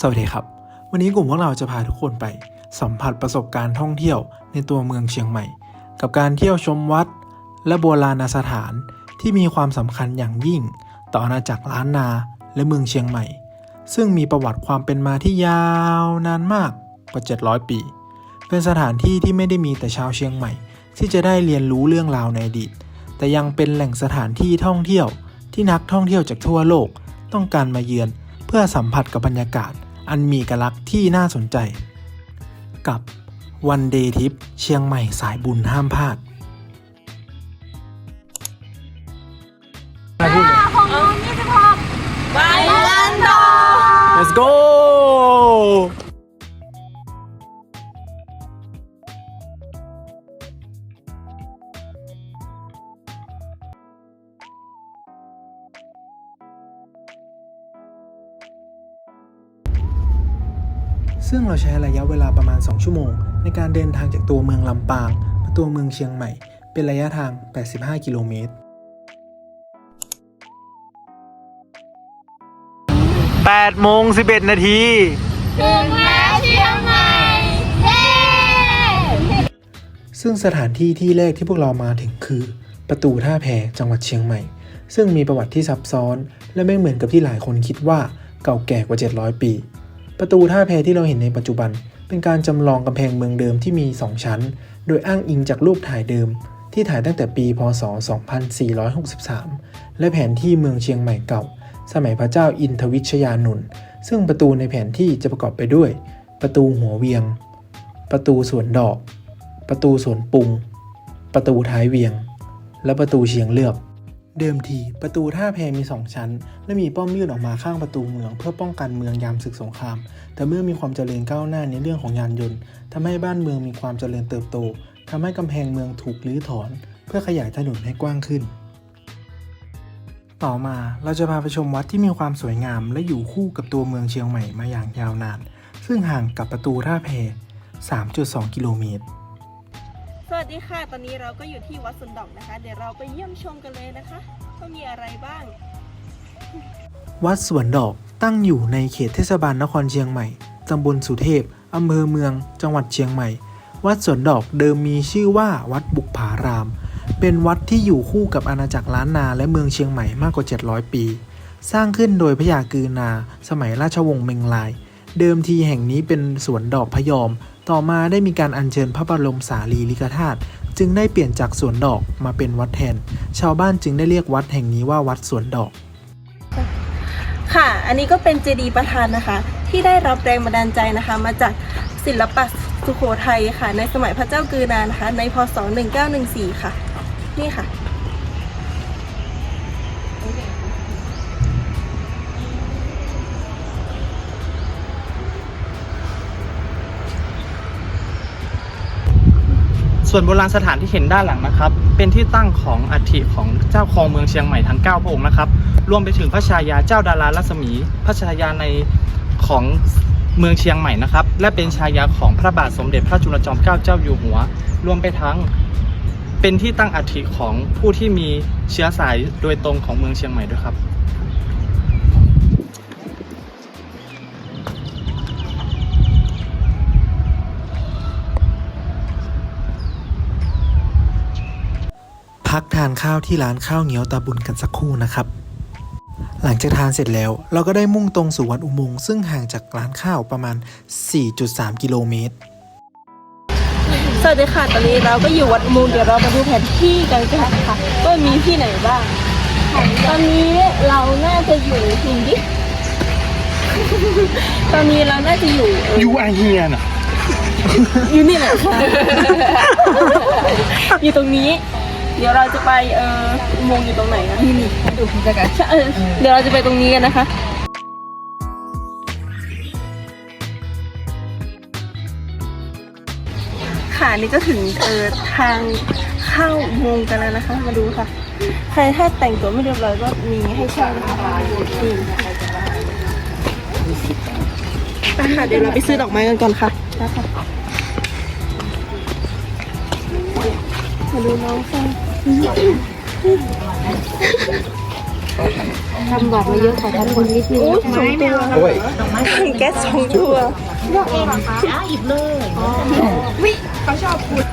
สวัสดีครับ วันนี้กลุ่มพวกเราจะพาทุกคนไป สัมผัสประสบการณ์ท่องเที่ยวในตัวเมืองเชียงใหม่ กับการเที่ยวชมวัด และโบราณสถานที่มีความสำคัญอย่างยิ่ง ต่ออาณาจักรล้านนาและเมืองเชียงใหม่ ซึ่งมีประวัติความเป็นมาที่ยาวนานมากกว่า 700 ปี เป็นสถานที่ที่ไม่ได้มีแต่ชาวเชียงใหม่ ที่จะได้เรียนรู้เรื่องราวในอดีต แต่ยังเป็นแหล่งสถานที่ท่องเที่ยว ที่นักท่องเที่ยวจากทั่วโลกต้องการมาเยือน เพื่อสัมผัสกับบรรยากาศ อันมีเอกลักษณ์ที่น่าสนใจ กับวันเดย์ทิปเชียงใหม่สายบุญห้ามพลาด เราใช้ระยะเวลาประมาณ 2 ชั่วโมง ในการเดินทางจากตัวเมืองลำปางมาตัวเมืองเชียงใหม่ เป็นระยะทาง 85 กิโลเมตร 8 โมง 11 นาทีถึงแล้วเชียงใหม่เย้ซึ่งสถานที่ที่แรกที่พวกเรามาถึงคือ ประตูท่าแพจังหวัดเชียงใหม่ ซึ่งมีประวัติที่ซับซ้อน และไม่เหมือนกับที่หลายคนคิดว่าเก่าแก่กว่า 700 ปี ประตูท่าแพที่เราเห็นในปัจจุบัน เป็นการจำลองกำแพงเมืองเดิมที่มี 2 ชั้น โดยอ้างอิงจากรูปถ่ายเดิม ที่ถ่ายตั้งแต่ปี พศ 2463 และแผนที่เมืองเชียงใหม่เก่า สมัยพระเจ้าอินทวิชยานนซึ่งประตูในแผนที่จะประกอบไปด้วย ประตูหัวเวียง ประตูสวนดอก ประตูสวนปุง ประตูท้ายเวียง และประตูเชียงเลือก เดิมทีประตูท่าแพมี 2 ชั้น และมีป้อมยื่นออกมาข้างประตูเมือง เพื่อป้องกันเมืองยามศึกสงคราม แต่เมื่อมีความเจริญก้าวหน้าในเรื่องของยานยนต์ทำให้บ้านเมืองมีความเจริญเติบโตทำให้กำแพงเมืองถูกรื้อถอน เพื่อขยายถนนให้กว้างขึ้น ต่อมาเราจะพาไปชมวัดที่มีความสวยงาม และอยู่คู่กับตัวเมืองเชียงใหม่มาอย่างยาวนาน ซึ่งห่างกับประตูท่าแพ 3.2 กิโลเมตร สวัสดีค่ะ ตอนนี้เราก็อยู่ที่วัดสุนดอกนะคะ เดี๋ยวเราไปเยี่ยมชมกันเลยนะคะว่ามีอะไรบ้าง วัดสวนดอกตั้งอยู่ในเขตเทศบาลนครเชียงใหม่ ตำบลสุเทพ อำเภอเมือง จังหวัดเชียงใหม่ วัดสวนดอกเดิมมีชื่อว่าวัดบุกผาราม เป็นวัดที่อยู่คู่กับอาณาจักรล้านนาและเมืองเชียงใหม่มากกว่า 700 ปี สร้างขึ้นโดยพระยากือนา สมัยราชวงศ์เมงลาย เดิมทีแห่งนี้เป็นสวนดอกพยอม ต่อมาได้มีการอัญเชิญพระบรมสารีริกธาตุจึงได้เปลี่ยนจากสวนดอกมาเป็นวัดแทน ชาวบ้านจึงได้เรียกวัดแห่งนี้ว่าวัดสวนดอก ค่ะ อันนี้ก็เป็นเจดีย์ประธานนะคะ ที่ได้รับแรงบันดาลใจนะคะ มาจากศิลปะสุโขทัยค่ะ ในสมัยพระเจ้ากือนานะคะ ในพศ 1914 ค่ะ นี่ค่ะ ส่วนโบราณสถานที่เห็นด้านหลังนะครับ เป็นที่ตั้งของอัฐิของเจ้าครองเมืองเชียงใหม่ทั้ง 9 พระองค์นะครับ รวมไปถึงพระชายาเจ้าดารารัศมี พระชายาในของเมืองเชียงใหม่นะครับ และเป็นชายาของพระบาทสมเด็จพระจุลจอมเกล้าเจ้าอยู่หัว รวมไปทั้งเป็นที่ตั้งอัฐิของผู้ที่มีเชื้อสายโดยตรงของเมืองเชียงใหม่ด้วยครับ ทานข้าวที่ร้านข้าวเหนียวตาบุญกันสักครู่นะครับ หลังจากทานเสร็จแล้ว เราก็ได้มุ่งตรงสู่วัดอุโมงค์ซึ่งห่างจากร้านข้าวประมาณ 4.3 กิโลเมตรสวัสดีค่ะ ตอนนี้เราก็อยู่วัดอุโมงค์เดี๋ยวเรามาดูแผนที่กันค่ะว่ามีที่ไหนบ้าง ตอนนี้เราน่าจะอยู่หินดิตอนนี้เราน่าจะอยู่เออยูไอเฮียน่ะอยู่นี่แหละค่ะ อยู่ตรงนี้ เดี๋ยวเราจะไปเอออุโมงค์อยู่ตรงไหนนะนี่นี่ดูคุณจะกันเออเดี๋ยวเราจะไปตรงนี้กันนะคะ ค่ะนี่ก็ถึงเออทางเข้าอุโมงค์กันแล้วนะคะ มาดูค่ะ ใครถ้าแต่งตัวไม่เรียบร้อยก็มีให้เช่านะคะนี่ไปค่ะเดี๋ยวเราไปซื้อดอกไม้กันก่อนค่ะนะคะาดูน้องค่ะทำบาดมาเยอะขอทำคนนิดนึงสองตัวโอ้แก๊สสองตัวเลือกเองเหรอคะหยิบเลยวิเขาชอบพูด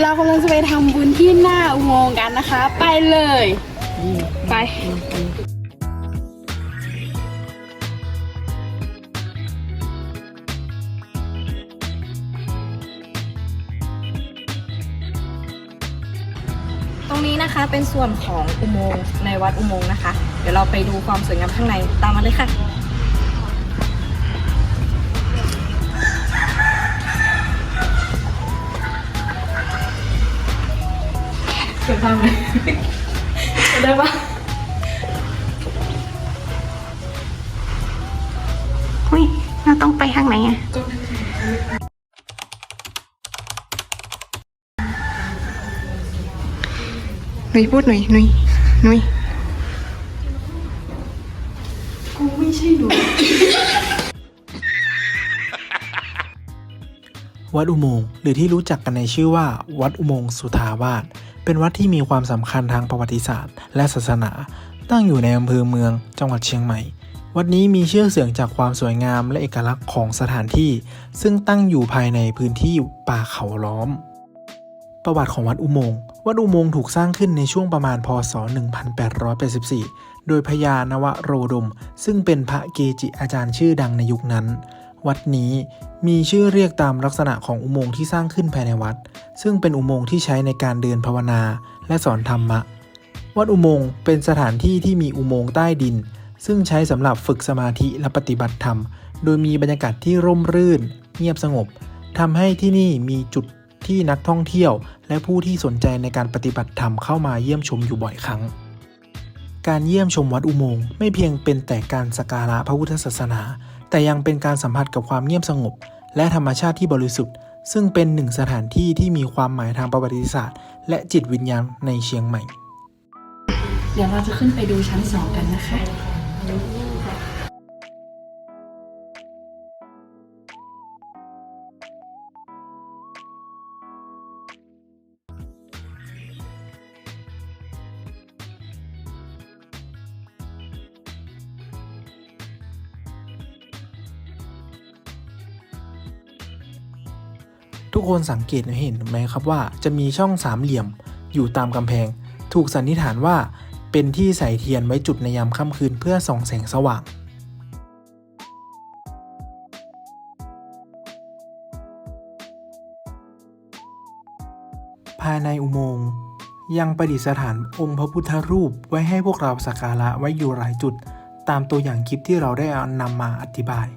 เรากำลังจะไปทำบุญที่หน้าอุโมงค์กันนะคะ ไปเลย ไป รงนี้นะคะเป็นส่วนของอุโมงค์ในวัดอุโมงค์นะคะ เดี๋ยวเราไปดูความสวยงามข้างในตามมาเลยค่ะเก็บภาพเลยได้ปะอุ้ยเราต้องไปทางไหนอะหนุ่ ยพูดหนุ่ยหนุ่ยหนุ่ยวัดอุโมงค์หรือที่รู้จักกันในชื่อว่า วัดอุโมงค์สุทาวาสเป็นวัดที่มีความสำคัญทางประวัติศาสตร์ และศาสนา ตั้งอยู่ในอำเภอเมือง จังหวัดเชียงใหม่ วัดนี้มีชื่อเสียงจากความสวยงามและเอกลักษณ์ของสถานที่ ซึ่งตั้งอยู่ภายในพื้นที่ป่าเขาล้อม ประวัติของวัดอุโมงค์ วัดอุโมงค์ถูกสร้างขึ้นในช่วงประมาณพศ 1884 โดยพญานวโรดม ซึ่งเป็นพระเกจิอาจารย์ชื่อดังในยุคนั้น วัดนี้มีชื่อเรียกตามลักษณะของอุโมงค์ที่สร้างขึ้นภายในวัด ซึ่งเป็นอุโมงค์ที่ใช้ในการเดินภาวนาและสอนธรรมะ วัดอุโมงค์เป็นสถานที่ที่มีอุโมงค์ใต้ดิน ซึ่งใช้สำหรับฝึกสมาธิและปฏิบัติธรรม โดยมีบรรยากาศที่ร่มรื่น เงียบสงบทำให้ที่นี่มีจุด ที่นักท่องเที่ยว และผู้ที่สนใจในการปฏิบัติธรรมเข้ามาเยี่ยมชมอยู่บ่อยครั้ง การเยี่ยมชมวัดอุโมงค์ไม่เพียงเป็นแต่การสักการะพระพุทธศาสนา แต่ยังเป็นการสัมผัสกับความเงียบสงบ และธรรมชาติที่บริสุทธิ์ ซึ่งเป็นหนึ่งสถานที่ที่มีความหมายทางประวัติศาสตร์ และจิตวิญญาณในเชียงใหม่ เดี๋ยวเราจะขึ้นไปดูชั้นสองกันนะคะ ทุกคนสังเกตเห็นไหมครับว่าจะมีช่องสามเหลี่ยมอยู่ตามกำแพง ถูกสันนิษฐานว่าเป็นที่ใส่เทียนไว้จุดในยามค่ำคืนเพื่อส่องแสงสว่างภายในอุโมงค์ยังประดิษฐานองค์พระพุทธรูปไว้ให้พวกเราสักการะไว้อยู่หลายจุด ตามตัวอย่างคลิปที่เราได้นำมาอธิบาย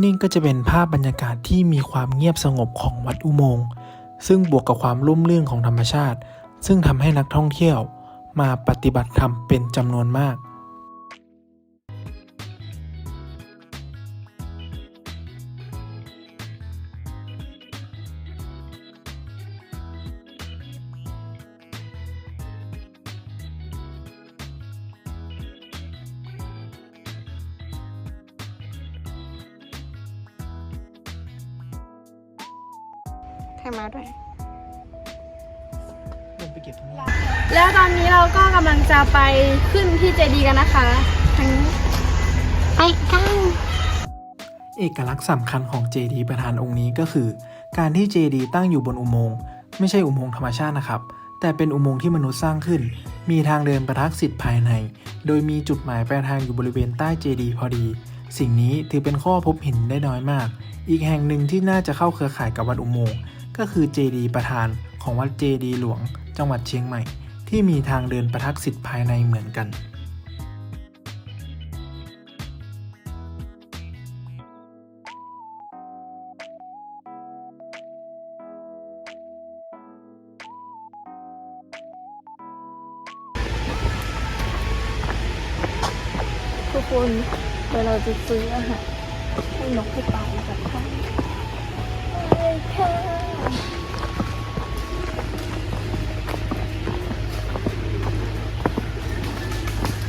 นี่ก็จะเป็นภาพบรรยากาศที่มีความเงียบสงบของวัดอุโมงค์ซึ่งบวกกับความร่มรื่นของธรรมชาติ ซึ่งทำให้นักท่องเที่ยวมาปฏิบัติธรรมเป็นจำนวนมาก ใครมาด้วยไปเก็บทั้งแล้วตอนนี้เราก็กำลังจะไปขึ้นที่เจดีย์กันนะคะทางนี้ไปกันเอกลักษณ์สำคัญของเจดีย์ประธานองค์นี้ก็คือ การที่เจดีย์ตั้งอยู่บนอุโมงค์ไม่ใช่อุโมงค์ธรรมชาตินะครับ แต่เป็นอุโมงค์ที่มนุษย์สร้างขึ้น มีทางเดินประทักษิณภายใน โดยมีจุดหมายปลายทางอยู่บริเวณใต้เจดีย์พอดี สิ่งนี้ถือเป็นข้อพบเห็นได้น้อยมาก อีกแห่งหนึ่งที่น่าจะเข้าเครือข่ายกับวัดอุโมงค์ ก็คือเจดีประธานของวัดเจดีหลวง จังหวัดเชียงใหม่ ที่มีทางเดินประทักษิณภายในเหมือนกัน ทุกคนเปวเราจะซื้ออาหารให้นกให้ปลาจากข้างะไปค่ะ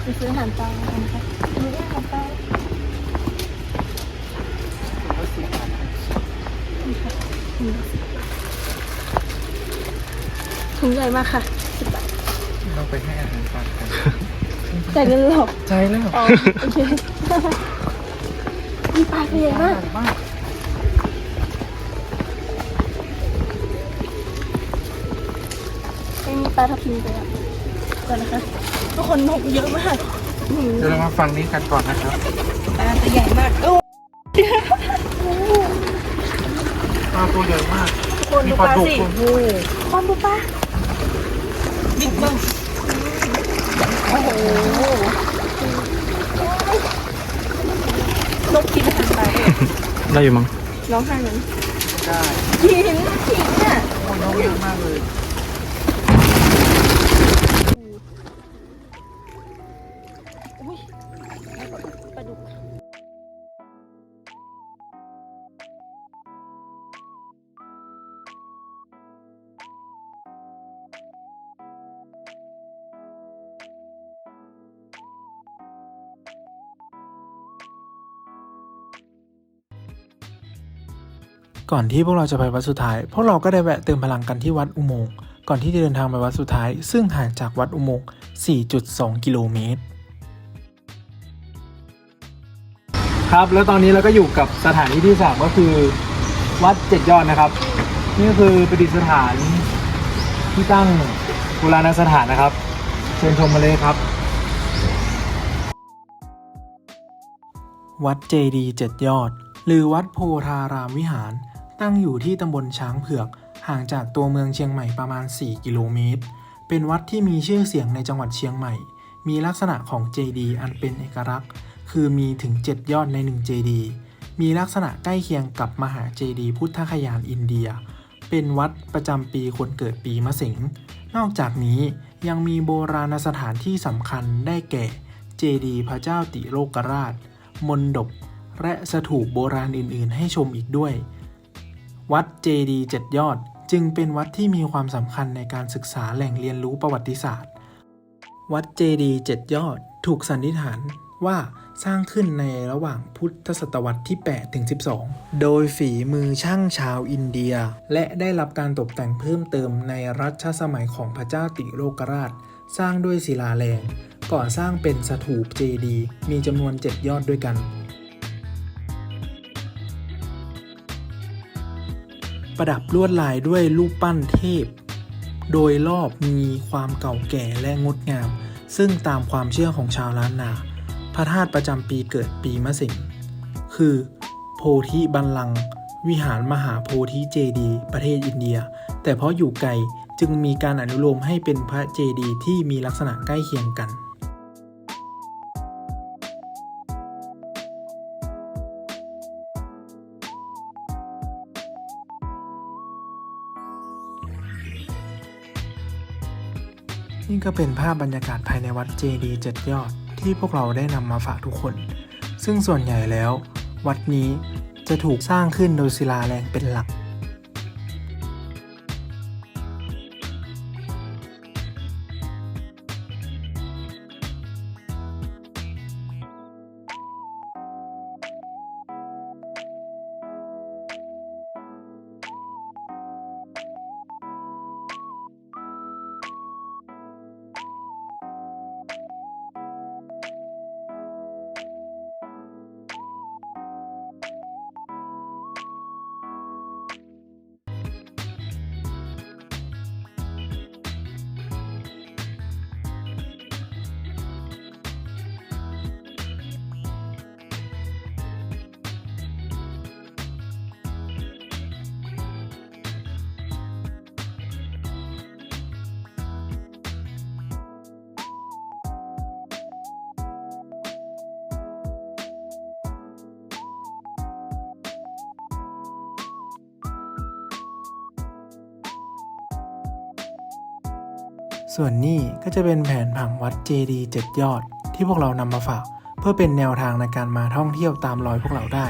ไปซื้ออาหารปลากันค่ะมีอาหารปลาถุงใหญ่มากค่ะสิบบาทเราไปให้อาหารปลากันจ่ายเงินหรอกใจแล้วอ๋อโอเคมีปลาตัวใหญ่มาก มาก ปลาทับทิมเลยอะก่อนนะคะทุกคนนกเยอะมากอื้อหือเดี๋ยวเรามาฟังนี้กันก่อนนะครับปลาตัวใหญ่มากโอ้ปลาตัวใหญ่มากทุกคนดูปลาสิโอ้โหบอมดูปลาบิ๊กเบิ้มโอ้โหนกกินอาหารปลาด้วยได้อยู่มั้งร้องไห้นั้นได้กินขิงอะ โอ้ยน้องเยอะมากเลยอุ้ย ก่อนที่พวกเราจะไปวัดสุดท้าย พวกเราก็ได้แวะเติมพลังกันที่วัดอุโมงค์ก่อนที่จะเดินทางไปวัดสุดท้าย ซึ่งห่างจากวัดอุโมงค์ 4.2 กิโลเมตร ครับ แล้วตอนนี้เราก็อยู่กับสถานที่ที่สามก็คือวัดเจ็ดยอดนะครับ นี่ก็คือประดิษฐานที่ตั้งโบราณสถานนะครับ เชิญชมมาเลยครับ วัดเจดีเจ็ดยอด หรือวัดโพธารามวิหาร ตั้งอยู่ที่ตำบลช้างเผือก ห่างจากตัวเมืองเชียงใหม่ประมาณ 4 กิโลเมตร เป็นวัดที่มีชื่อเสียงในจังหวัดเชียงใหม่ มีลักษณะของเจดีย์อันเป็นเอกลักษณ์ คือมีถึง 7 ยอดใน1เจดีย์มีลักษณะใกล้เคียงกับมหาเจดีย์พุทธคยานอินเดีย เป็นวัดประจำปีคนเกิดปีมะเสงนอกจากนี้ยังมีโบราณสถานที่สำคัญได้แก่เจดีย์พระเจ้าติโลกราช มนดบและสถูปโบราณอื่น ๆ ให้ชมอีกด้วย วัดเจดีย์เจ็ดยอด จึงเป็นวัดที่มีความสำคัญในการศึกษาแหล่งเรียนรู้ประวัติศาสตร์ วัดเจดีย์เจ็ดยอด ถูกสันนิษฐานว่าสร้างขึ้นในระหว่างพุทธศตวรรษที่ 8 ถึง 12 โดยฝีมือช่างชาวอินเดีย และได้รับการตกแต่งเพิ่มเติมในรัชสมัยของพระเจ้าติโลกราช สร้างด้วยศิลาแรง ก่อสร้างเป็นสถูปเจดีย์มีจำนวน 7 ยอดด้วยกัน ประดับลวดลายด้วยรูปปั้นเทพ โดยรอบมีความเก่าแก่และงดงาม ซึ่งตามความเชื่อของชาวล้านนา พระธาตุประจำปีเกิดปีมะเสิงคือ โพธิบัลลังก์วิหารมหาโพธิเจดีประเทศอินเดีย แต่เพราะอยู่ไกลจึงมีการอนุโลมให้เป็นพระเจดีที่มีลักษณะใกล้เคียงกัน นี่ก็เป็นภาพบรรยากาศภายในวัดเจดีย์เจ็ดยอดที่พวกเราได้นำมาฝากทุกคน ซึ่งส่วนใหญ่แล้ว วัดนี้จะถูกสร้างขึ้นโดยศิลาแรงเป็นหลัก ส่วนนี้ก็จะเป็นแผนผังวัดเจดีย์เจ็ดยอด ที่พวกเรานำมาฝาก เพื่อเป็นแนวทางในการมาท่องเที่ยวตามรอยพวกเราได้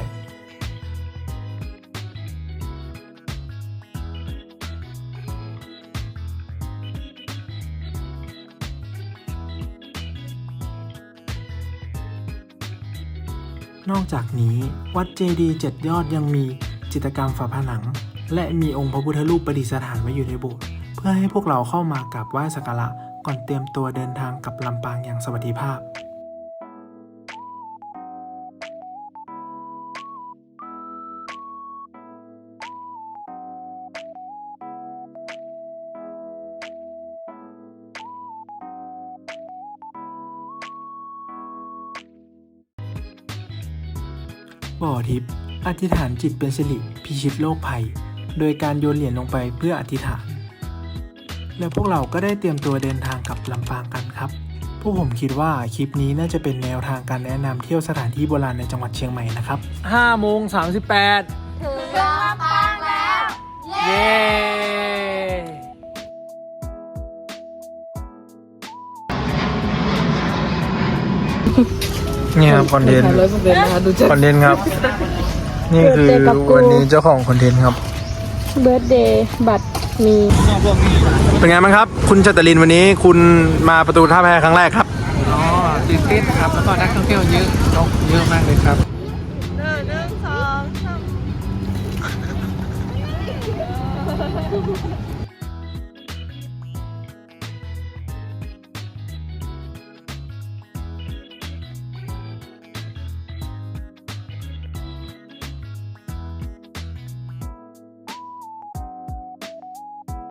นอกจากนี้วัดเจดีย์เจ็ดยอดยังมีจิตรกรรมฝาผนัง และมีองค์พระพุทธรูปประดิษฐานไว้อยู่ในโบสถ์ เพื่อให้พวกเราเข้ามากราบไหว้สักการะก่อนเตรียมตัวเดินทางกลับลำปางอย่างสวัสดิภาพบ่อทิพย์อธิษฐานจิตเป็นสิริพิชิตโลกภัย โดยการโยนเหรียญลงไปเพื่ออธิษฐาน และพวกเราก็ได้เตรียมตัวเดินทางกลับลำปางกันครับ พวกผมคิดว่าคลิปนี้น่าจะเป็นแนวทางการแนะนำเที่ยวสถานที่โบราณในจังหวัดเชียงใหม่นะครับ5โมง38 ถึงลำปางแล้ว เย้เนี่ยครับคอนเทนต์คอนเทนต์ครับ นี่คือวันนี้เจ้าของคอนเทนต์ครับ เบิร์ดเดย์บัตรมีเป็นไงบ้างครับ คุณจตรินวันนี้คุณมาประตูท่าแพครั้งแรกครับอ๋อตื่นเต้นครับแล้วก็นักท่องเที่ยวเยอะนกเยอะมากเลยครับหนึ่งสองสาม